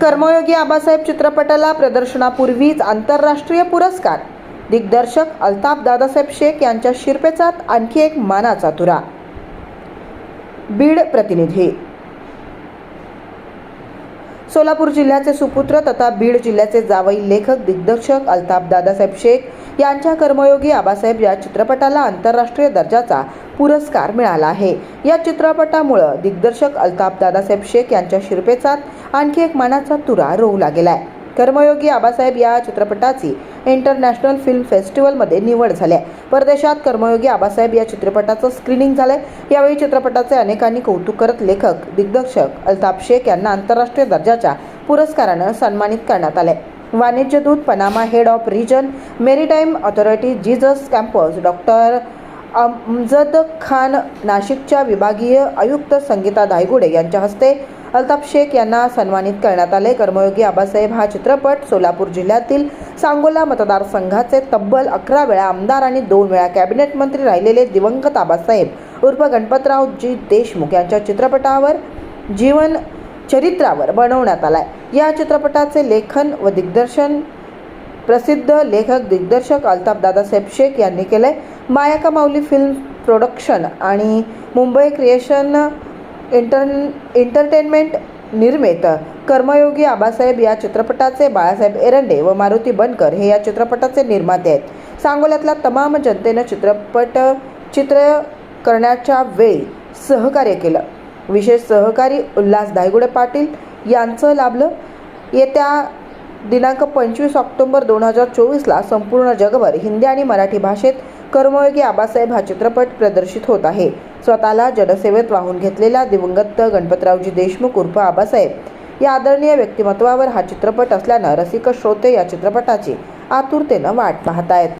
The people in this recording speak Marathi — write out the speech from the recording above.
कर्मयोगी आबासाहेब चित्रपटाला प्रदर्शनापूर्वीच आंतरराष्ट्रीय पुरस्कार. दिग्दर्शक अल्ताफ दादासाहेब शेख यांच्या शिरपेचात आणखी एक मानाचा तुरा. बीड प्रतिनिधी. सोलापूर जिल्ह्याचे सुपुत्र तथा बीड जिल्ह्याचे जावई लेखक दिग्दर्शक अल्ताफ दादासाहेब शेख यांच्या कर्मयोगी आबासाहेब या चित्रपटाला आंतरराष्ट्रीय दर्जाचा पुरस्कार मिळाला आहे. या चित्रपटामुळं दिग्दर्शक अल्ताफ दादासाहेब शेख यांच्या शिरपेचात आणखी एक मानाचा तुरा रोवू लागेलाय. कर्मयोगी आबासाहेब या चित्रपटाची इंटरनॅशनल फिल्म फेस्टिवलमध्ये निवड झाली आहे परदेशात कर्मयोगी आबासाहेब या चित्रपटाचं स्क्रीनिंग झालंय. यावेळी चित्रपटाचे अनेकांनी कौतुक करत लेखक दिग्दर्शक अल्ताफ शेख यांना आंतरराष्ट्रीय दर्जाच्या पुरस्कारानं सन्मानित करण्यात आले दूत Panama head of region maritime authority Jesus campus. Doctor Amjad Khan नाशिकच्या विभागीय आयुक्त संगीता धायगुडे यांच्या हस्ते अल्ताफ शेख यांना सन्मानित करण्यात आले. कर्मयोगी आबासाहेब हा चित्रपट सोलापूर जिल्ह्यातील सांगोला मतदारसंघाचे तब्बल अकरा वेळा आमदार आणि दोन वेळा कॅबिनेट मंत्री राहिलेले दिवंगत आबासाहेब. उर्फ गणपतरावजी देशमुख यांच्या चित्रपटावर जीवन चरित्रावर बनवण्यात आला आहे या चित्रपटाचे लेखन व दिग्दर्शन प्रसिद्ध लेखक दिग्दर्शक अल्ताफ दादासाहेब शेख यांनी आहे मायाका माऊली फिल्म प्रोडक्शन आणि मुंबई क्रिएशन इंटर एंटरटेनमेंट निर्मित कर्मयोगी आबासाहेब या चित्रपटाचे बाळासाहेब एरंडे व मारुती बनकर हे या चित्रपटाचे निर्माते आहेत. सांगोल्यातल्या तमाम जनतेनं चित्रपट चित्र करण्याच्या वेळी सहकार्य केलं. विशेष सहकारी उल्हास दायगुडे पाटील यांचं लाभलं. येत्या दिनांक पंचवीस ऑक्टोबर दोन हजार चोवीसला संपूर्ण जगभर हिंदी आणि मराठी भाषेत कर्मयोगी आबासाहेब हा चित्रपट प्रदर्शित होत आहे. स्वतःला जनसेवेत वाहून घेतलेल्या दिवंगत गणपतरावजी देशमुख उर्फ आबासाहेब या आदरणीय व्यक्तिमत्वावर हा चित्रपट असल्यानं रसिक श्रोते या चित्रपटाची आतुरतेनं वाट पाहतायत.